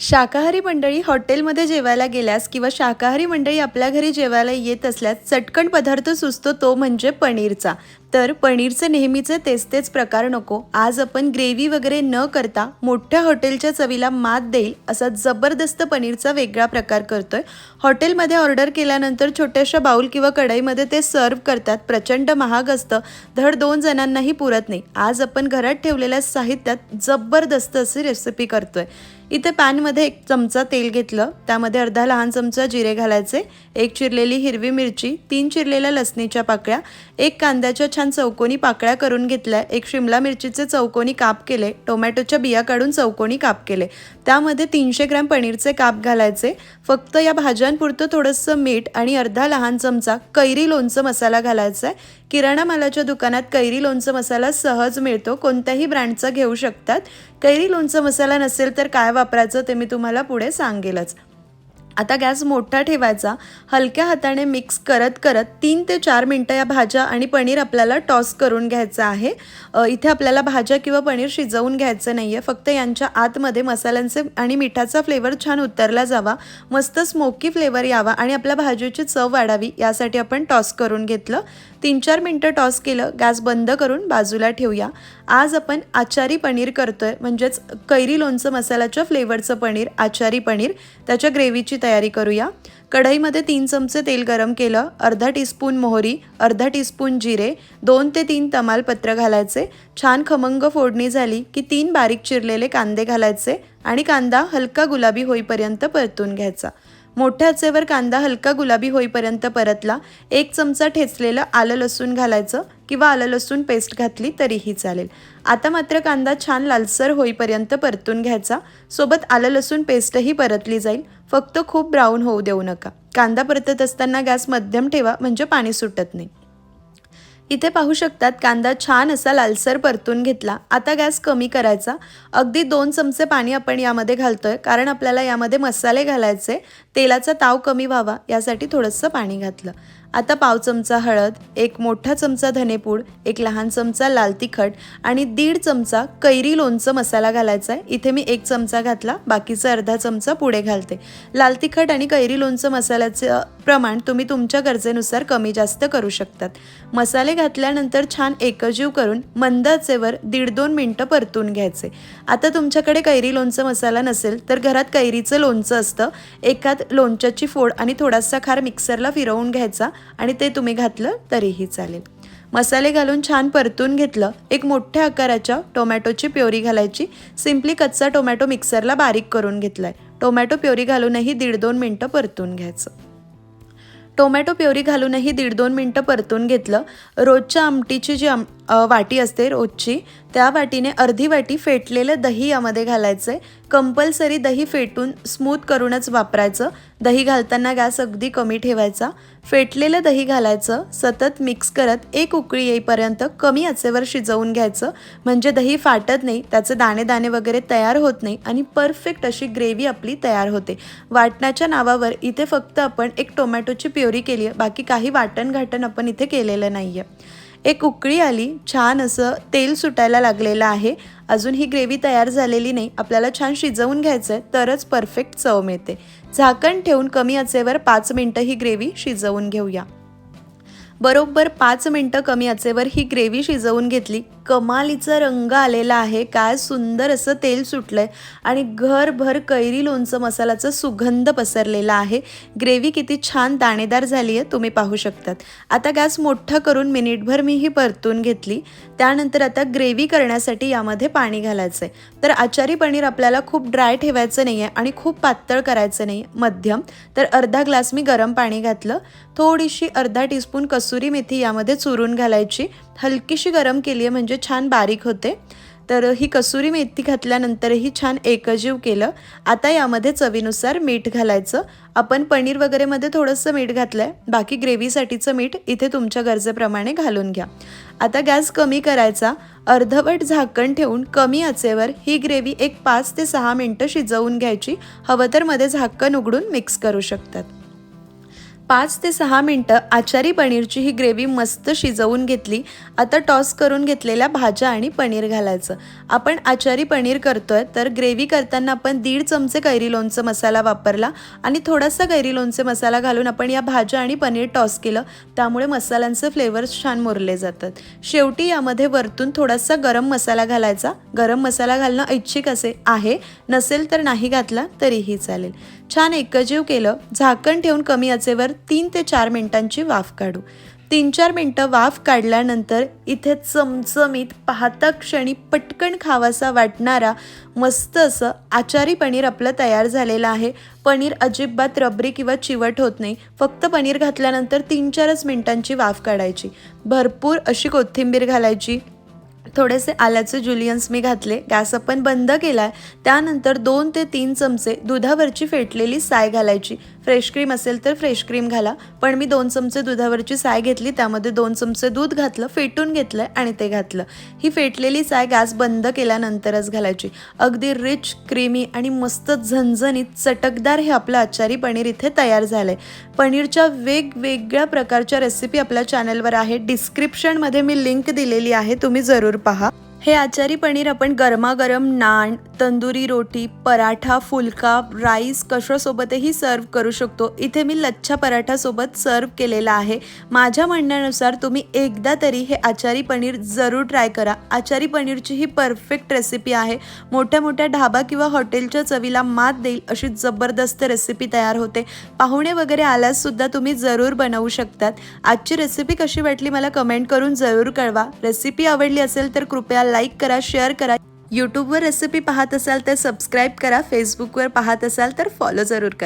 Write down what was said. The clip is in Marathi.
शाकाहारी मंडळी हॉटेलमध्ये जेवायला गेल्यास किंवा शाकाहारी मंडळी आपल्या घरी जेवायला येत असल्यास चटकन पदार्थ सुचतो तो म्हणजे पनीरचा. तर पनीरचे नेहमीचे तेच तेच प्रकार नको. आज आपण ग्रेव्ही वगैरे न करता मोठ्या हॉटेलच्या चवीला मात देईल असा जबरदस्त पनीरचा वेगळा प्रकार करतोय. हॉटेलमध्ये ऑर्डर केल्यानंतर छोट्याशा बाऊल किंवा कढईमध्ये ते सर्व करतात. प्रचंड महाग असतं. धड दोन जणांनाही पुरत नाही. आज आपण घरात ठेवलेल्या साहित्यात जबरदस्त अशी रेसिपी करतोय. इथे पॅनमध्ये एक चमचा तेल घेतलं. त्यामध्ये अर्धा लहान चमचा जिरे घालायचे. एक चिरलेली हिरवी मिरची तीन चिरलेल्या लसणीच्या पाकळ्या एक कांद्याच्या छान चौकोनी पाकळ्या करून घेतल्या एक शिमला मिरचीचे चौकोनी काप केले टोमॅटोच्या बिया काढून चौकोनी काप केले. त्यामध्ये तीनशे ग्रॅम पनीरचे काप घालायचे. फक्त या भाज्यांपुरतं थोडंसं मीठ आणि अर्धा लहान चमचा कैरी लोणचं मसाला घालायचा आहे. किराणा मालाच्या दुकानात कैरी लोणचं मसाला सहज मिळतो. कोणत्याही ब्रँडचा घेऊ शकतात. कैरी लोणचं मसाला नसेल तर काय वापरायचं ते मी तुम्हाला पुढे सांगेलच. आता गॅस मोठा ठेवायचा. हलक्या हाताने मिक्स करत करत तीन ते चार मिनटं या भाज्या आणि पनीर आपल्याला टॉस करून घ्यायचं आहे. इथे आपल्याला भाज्या किंवा पनीर शिजवून घ्यायचं नाही आहे फक्त यांच्या आतमध्ये मसाल्यांचे आणि मिठाचा फ्लेवर छान उतरला जावा. मस्त स्मोकी फ्लेवर यावा आणि आपल्या भाजीची चव वाढावी यासाठी आपण टॉस करून घेतलं. तीन चार मिनटं टॉस केलं. गॅस बंद करून बाजूला ठेवूया. आज आपण आचारी पनीर करतोय म्हणजेच कैरी लोणचं मसाल्याच्या फ्लेवरचं पनीर आचारी पनीर त्याच्या ग्रेव्हीची तयारी करूया. कढईमध्ये तीन चमचे तेल गरम केलं अर्धा टीस्पून मोहरी अर्धा टीस्पून जिरे दोन ते तीन तमालपत्र घालायचे. छान खमंग फोडणी झाली की तीन बारीक चिरलेले कांदे घालायचे आणि कांदा हलका गुलाबी होईपर्यंत परतून घ्यायचा. मोठ्या आचेवर कांदा हलका गुलाबी होईपर्यंत परतला. एक चमचा ठेचलेलं आलं लसूण घालायचं किंवा आलं लसूण पेस्ट घातली तरीही चालेल. आता मात्र कांदा छान लालसर होईपर्यंत परतून घ्यायचा. सोबत आलं लसूण पेस्टही परतली जाईल. फक्त खूप ब्राऊन होऊ देऊ नका. कांदा परतत असताना गॅस मध्यम ठेवा म्हणजे पाणी सुटत नाही. इथे पाहू शकतात कांदा छान असा लालसर परतून घेतला. आता गॅस कमी करायचा. अगदी दोन चमचे पाणी आपण यामध्ये घालतोय कारण आपल्याला यामध्ये मसाले घालायचे तेलाचा ताव कमी व्हावा यासाठी थोडंसं पाणी घातलं. आता पाव चमचा हळद एक मोठा चमचा धनेपूड एक लहान चमचा लाल तिखट आणि दीड चमचा कैरी लोणचं मसाला घालायचा आहे. इथे मी एक चमचा घातला बाकीचा अर्धा चमचा पुढे घालते. लाल तिखट आणि कैरी लोणचं मसाल्याचं प्रमाण तुम्ही तुमच्या गरजेनुसार कमी जास्त करू शकतात. मसाले घातल्यानंतर छान एकजीव करून मंद आचेवर दीड दोन मिनटं परतून घ्यायचे. आता तुमच्याकडे कैरी लोणचं मसाला नसेल तर घरात कैरीचं लोणचं असतं. एकात लोणच्याची फोड आणि थोडासा खार मिक्सरला फिरवून घ्यायचा आणि ते तुम्ही घातलं तरीही चालेल. मसाले घालून छान परतून घेतलं. एक मोठ्या आकाराच्या टोमॅटोची प्युरी घालायची. सिम्पली कच्चा टोमॅटो मिक्सरला बारीक करून घेतलाय. टोमॅटो प्युरी घालूनही दीड दोन मिनटं परतून घ्यायचं. टोमॅटो प्युरी घालूनही दीड दोन मिनटं परतून घेतलं. रोजच्या आमटीची जी आम वाटी असते रोजची. त्या वाटीने अर्धी वाटी फेटलेलं दही यामध्ये घालायचं आहे कंपल्सरी दही फेटून स्मूथ करूनच वापरायचं. दही घालताना गॅस अगदी कमी ठेवायचा. फेटलेलं दही घालायचं. सतत मिक्स करत एक उकळी येईपर्यंत कमी आचेवर शिजवून घ्यायचं. म्हणजे दही फाटत नाही त्याचे दाणे दाणे वगैरे तयार होत नाही आणि परफेक्ट अशी ग्रेव्ही आपली तयार होते. वाटण्याच्या नावावर इथे फक्त आपण एक टोमॅटोची प्युरी केली आहे बाकी काही वाटण घाटण आपण इथे केलेलं नाही आहे एक उकळी आली छान असं तेल सुटायला लागलेलं आहे. अजून ही ग्रेव्ही तयार झालेली नाही. आपल्याला छान शिजवून घ्यायचं आहे तरच परफेक्ट चव मिळते. झाकण ठेवून कमी आचेवर पाच मिनटं ही ग्रेव्ही शिजवून घेऊया. बरोबर पाच मिनटं कमी आचेवर ही ग्रेव्ही शिजवून घेतली कमालीचा रंग आलेला आहे. काय सुंदर असं तेल सुटलंय. आणि घरभर कैरी लोणचं मसाल्याचा सुगंध पसरलेला आहे. ग्रेव्ही किती छान दाणेदार झाली आहे तुम्ही पाहू शकतात. आता गॅस मोठा करून मिनिटभर मी ही परतून घेतली. त्यानंतर आता ग्रेव्ही करण्यासाठी यामध्ये पाणी घालायचं आहे तर आचारी पनीर आपल्याला खूप ड्राय ठेवायचं नाही आहे आणि खूप पातळ करायचं नाही मध्यम. तर अर्धा ग्लास मी गरम पाणी घातलं. थोडीशी अर्धा टीस्पून कसुरी मेथी यामध्ये चुरून घालायची. हलकीशी गरम केली आहे म्हणजे छान बारीक होते. तर ही कसुरी मेथी घातल्यानंतरही छान एकजीव केलं. आता यामध्ये चवीनुसार मीठ घालायचं. आपण पनीर वगैरेमध्ये थोडंसं मीठ घातलं आहे बाकी ग्रेव्हीसाठीचं मीठ इथे तुमच्या गरजेप्रमाणे घालून घ्या. आता गॅस कमी करायचा. अर्धवट झाकण ठेवून कमी आचेवर ही ग्रेव्ही एक पाच ते सहा मिनटं शिजवून घ्यायची. हवं तर मध्ये झाकण उघडून मिक्स करू शकतात. पाच ते सहा मिनटं आचारी पनीरची ही ग्रेव्ही मस्त शिजवून घेतली. आता टॉस करून घेतलेल्या भाज्या आणि पनीर घालायचं. आपण आचारी पनीर करतोय तर ग्रेव्ही करताना आपण दीड चमचे कैरी लोणचं मसाला वापरला आणि थोडासा कैरी लोणचे मसाला घालून आपण या भाज्या आणि पनीर टॉस केलं. त्यामुळे मसाल्यांचे फ्लेवर्स छान मुरले जातात. शेवटी यामध्ये वरतून थोडासा गरम मसाला घालायचा. गरम मसाला घालणं ऐच्छिक असे आहे. नसेल तर नाही घातला तरीही चालेल. छान एकजीव केलं. झाकण ठेवून कमी आचेवर तीन ते चार मिनिटांची वाफ काढू. तीन चार मिनटं वाफ काढल्यानंतर इथे चमचमीत पाहता क्षणी पटकन खावासा वाटणारा मस्त असं आचारी पनीर आपलं तयार झालेलं आहे. पनीर अजिबात रबरी किंवा चिवट होत नाही. फक्त पनीर घातल्यानंतर तीन चारच मिनिटांची वाफ काढायची. भरपूर अशी कोथिंबीर घालायची. थोडेसे आल्याचे जुलियन्स मी घातले. गॅस आपण बंद केला आहे त्यानंतर दोन ते तीन चमचे दुधावरची फेटलेली साय घालायची. फ्रेश क्रीम असेल तर फ्रेश क्रीम घाला. पण मी दोन चमचे दुधावरची साय घेतली त्यामध्ये दोन चमचे दूध घातलं फेटून घेतलं आणि ते घातलं. ही फेटलेली साय गॅस बंद केल्यानंतरच घालायची. अगदी रिच क्रीमी आणि मस्त झणझणीत चटकदार हे आपलं आचारी पनीर इथे तयार झालं आहे पनीरच्या वेगवेगळ्या प्रकारच्या रेसिपी आपल्या चॅनलवर आहे डिस्क्रिप्शनमध्ये मी लिंक दिलेली आहे तुम्ही जरूर पहा. हे आचारी पनीर आपण गरमागरम नान तंदुरी रोटी पराठा फुलका राईस कशासोबतही सर्व करू शकतो. इथे मी लच्छा पराठासोबत सर्व केलेला आहे. माझ्या म्हणण्यानुसार तुम्ही एकदा तरी हे आचारी पनीर जरूर ट्राय करा. आचारी पनीरची ही परफेक्ट रेसिपी आहे. मोठ्या मोठ्या ढाबा किंवा हॉटेलच्या चवीला मात देईल अशी जबरदस्त रेसिपी तयार होते. पाहुणे वगैरे आल्याससुद्धा तुम्ही जरूर बनवू शकतात. आजची रेसिपी कशी वाटली मला कमेंट करून जरूर कळवा. रेसिपी आवडली असेल तर कृपया लाईक करा शेअर करा. यूट्यूबवर रेसिपी पाहत असाल तर सबस्क्राईब करा फेसबुकवर पाहत असाल तर फॉलो जरूर करा.